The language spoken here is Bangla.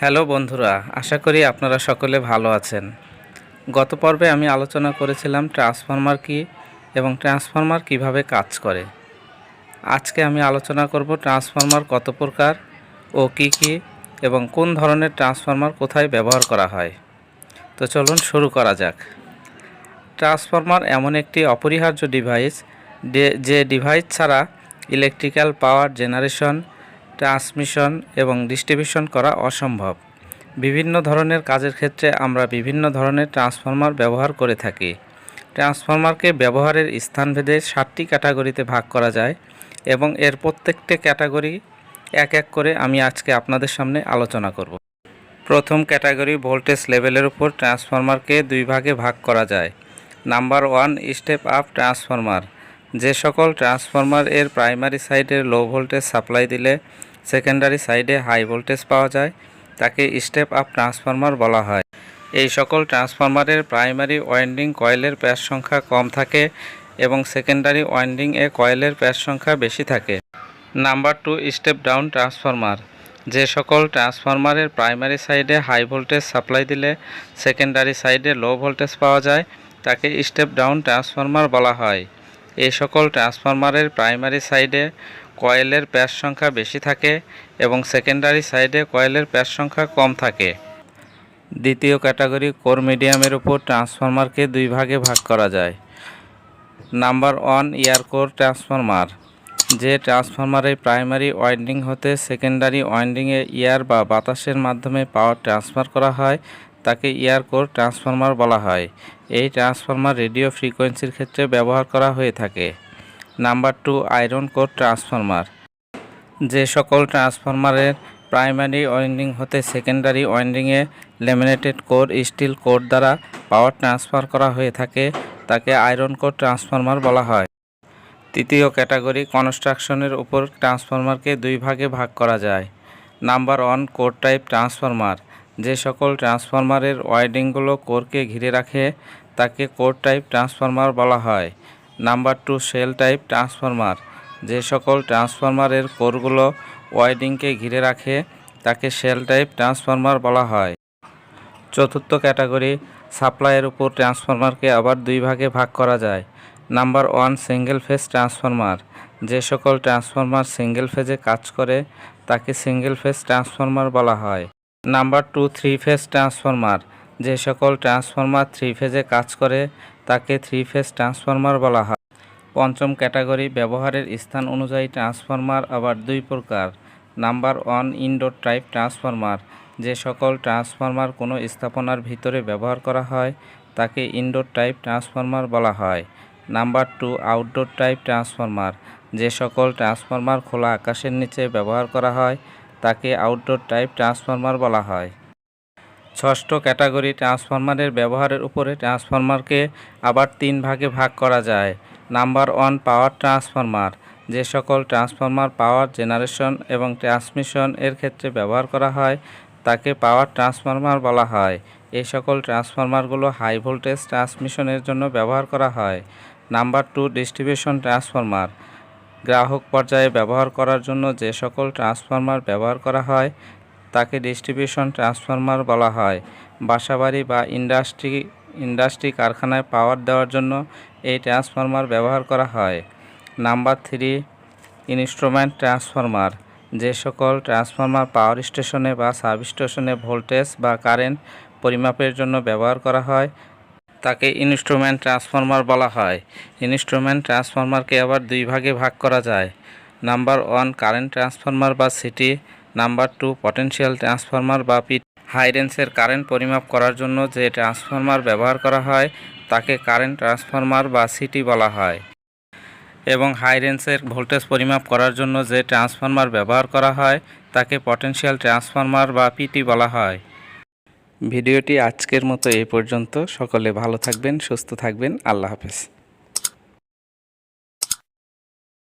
হ্যালো বন্ধুরা, আশা করি আপনারা সকলে ভালো আছেন। গত পর্বে আমি আলোচনা করেছিলাম ট্রান্সফরমার কি এবং ট্রান্সফরমার কীভাবে কাজ করে। আজকে আমি আলোচনা করব ট্রান্সফরমার কত প্রকার ও কি কি এবং কোন ধরনের ট্রান্সফরমার কোথায় ব্যবহার করা হয়। তো চলুন শুরু করা যাক। ট্রান্সফরমার এমন একটি অপরিহার্য ডিভাইস, যে- ডিভাইস ছাড়া ইলেকট্রিক্যাল পাওয়ার জেনারেশন ট্রান্সমিশন এবং ডিস্ট্রিবিউশন করা অসম্ভব। বিভিন্ন ধরনের কাজের ক্ষেত্রে আমরা বিভিন্ন ধরনের ট্রান্সফরমার ব্যবহার করে থাকি। ট্রান্সফরমারকে ব্যবহারের স্থানভেদে সাতটি ক্যাটাগরিতে ভাগ করা যায় এবং এর প্রত্যেকটি ক্যাটাগরি এক এক করে আমি আজকে আপনাদের সামনে আলোচনা করব। প্রথম ক্যাটাগরি ভোল্টেজ লেভেলের উপর ট্রান্সফরমারকে দুই ভাগে ভাগ করা যায়। Number one, step up transformer. যে সকল ট্রান্সফরমার এর প্রাইমারি সাইডে লো ভোল্টেজ সাপ্লাই দিলে সেকেন্ডারি সাইডে হাই ভোল্টেজ পাওয়া যায়, তাকে স্টেপ আপ ট্রান্সফরমার বলা হয়। এই সকল ট্রান্সফরমারের প্রাইমারি ওয়াইন্ডিং কয়েলের প্যাচ সংখ্যা কম থাকে এবং সেকেন্ডারি ওয়াইন্ডিং এ কয়েলের প্যাচ সংখ্যা বেশি থাকে। Number two, step down transformer. যে সকল ট্রান্সফরমারের প্রাইমারি সাইডে হাই ভোল্টেজ সাপ্লাই দিলে সেকেন্ডারি সাইডে লো ভোল্টেজ পাওয়া যায়, তাকে স্টেপ ডাউন ট্রান্সফরমার বলা হয়। এই সকল ট্রান্সফরমারের প্রাইমারি সাইডে কয়েলের প্যাচ সংখ্যা বেশি থাকে এবং সেকেন্ডারি সাইডে কয়েলের প্যাচ সংখ্যা কম থাকে। দ্বিতীয় ক্যাটাগরি কোর মিডিয়ামের উপর ট্রান্সফরমারকে দুই ভাগে ভাগ করা যায়। নাম্বার ওয়ান কোর ট্রান্সফরমার, যে ট্রান্সফরমারের প্রাইমারি ওয়াইন্ডিং হতে সেকেন্ডারি ওয়াইন্ডিংয়ে ইয়ার বা বাতাসের মাধ্যমে পাওয়ার ট্রান্সফার করা হয়, তাকে ইয়ার কোর ট্রান্সফরমার বলা হয়। এই ট্রান্সফরমার রেডিও ফ্রিকোয়েন্সির ক্ষেত্রে ব্যবহার করা হয়ে থাকে। Number two iron core transformer. যে সকল ট্রান্সফরমারের প্রাইমারি ওয়াইন্ডিং হতে সেকেন্ডারি ওয়াইন্ডিংয়ে লেমিনেটেড কোর, স্টিল কোর দ্বারা পাওয়ার ট্রান্সফার করা হয়ে থাকে, তাকে আয়রন কোর ট্রান্সফরমার বলা হয়। তৃতীয় ক্যাটাগরি কনস্ট্রাকশনের উপর ট্রান্সফরমারকে দুই ভাগে ভাগ করা যায়। Number one core type transformer. যে সকল ট্রান্সফরমারের ওয়াইডিংগুলো কোরকে ঘিরে রাখে, তাকে কোর টাইপ ট্রান্সফরমার বলা হয়। Number two shell type transformer. যে সকল ট্রান্সফরমারের কোরগুলো ওয়াইডিংকে ঘিরে রাখে, তাকে সেল টাইপ ট্রান্সফরমার বলা হয়। চতুর্থ ক্যাটাগরি, সাপ্লাইয়ের উপর ট্রান্সফরমারকে আবার দুই ভাগে ভাগ করা যায়। Number one, single phase transformer. যে সকল ট্রান্সফরমার সিঙ্গেল ফেজে কাজ করে, তাকে সিঙ্গেল ফেজ ট্রান্সফরমার বলা হয়। Number two, three phase transformer. যে সকল ট্রান্সফরমার থ্রি ফেজে কাজ করে, তাকে থ্রি ফেজ ট্রান্সফরমার বলা হয়। পঞ্চম ক্যাটাগরি ব্যবহারের স্থান অনুযায়ী ট্রান্সফরমার আবার দুই প্রকার। Number one indoor type transformer, যে সকল ট্রান্সফরমার কোনো স্থাপনার ভিতরে ব্যবহার করা হয়, তাকে ইনডোর টাইপ ট্রান্সফরমার বলা হয়। Number two outdoor type transformer, যে সকল ট্রান্সফরমার খোলা আকাশের নিচে ব্যবহার করা হয়, তাকে আউটডোর টাইপ ট্রান্সফরমার বলা হয়। ষষ্ঠ ক্যাটাগরি ট্রান্সফরমারের ব্যবহারের উপরে ট্রান্সফরমারকে আবার তিন ভাগে ভাগ করা যায়। Number one, power transformer. যে সকল ট্রান্সফরমার পাওয়ার জেনারেশন এবং ট্রান্সমিশন এর ক্ষেত্রে ব্যবহার করা হয়, তাকে পাওয়ার ট্রান্সফরমার বলা হয়। এই সকল ট্রান্সফরমারগুলো হাই ভোল্টেজ ট্রান্সমিশনের জন্য ব্যবহার করা হয়। Number two, distribution transformer. গ্রাহক পর্যায়ে ব্যবহার করার জন্য যে সকল ট্রান্সফরমার ব্যবহার করা হয় তাকে ডিস্ট্রিবিউশন ট্রান্সফরমার বলা হয়। বাসাবাড়ি বা ইন্ডাস্ট্রি ইন্ডাস্ট্রি কারখানায় পাওয়ার দেওয়ার জন্য এই ট্রান্সফরমার ব্যবহার করা হয়। নাম্বার থ্রি ইনস্ট্রুমেন্ট ট্রান্সফরমার যে সকল ট্রান্সফরমার পাওয়ার স্টেশনে বা সাব স্টেশনে ভোল্টেজ বা কারেন্ট পরিমাপের জন্য ব্যবহার করা হয়, তাকে ইনস্ট্রুমেন্ট ট্রান্সফরমার বলা হয়। ইনস্ট্রুমেন্ট ট্রান্সফরমারকে আবার দুই ভাগে ভাগ করা যায়। নাম্বার ওয়ান কারেন্ট ট্রান্সফরমার বা CT number two potential transformer বা পি হাই রেঞ্জের কারেন্ট পরিমাপ করার জন্য যে ট্রান্সফরমার ব্যবহার করা হয়, তাকে কারেন্ট ট্রান্সফরমার বা সিটি বলা হয়। এবং হাই রেঞ্জের ভোল্টেজ পরিমাপ করার জন্য যে ট্রান্সফরমার ব্যবহার করা হয়, তাকে পটেনশিয়াল ট্রান্সফরমার বা পিটি বলা হয়। ভিডিওটি আজকের মতো এই পর্যন্ত। সকলে ভালো থাকবেন, সুস্থ থাকবেন। আল্লাহ হাফেজ।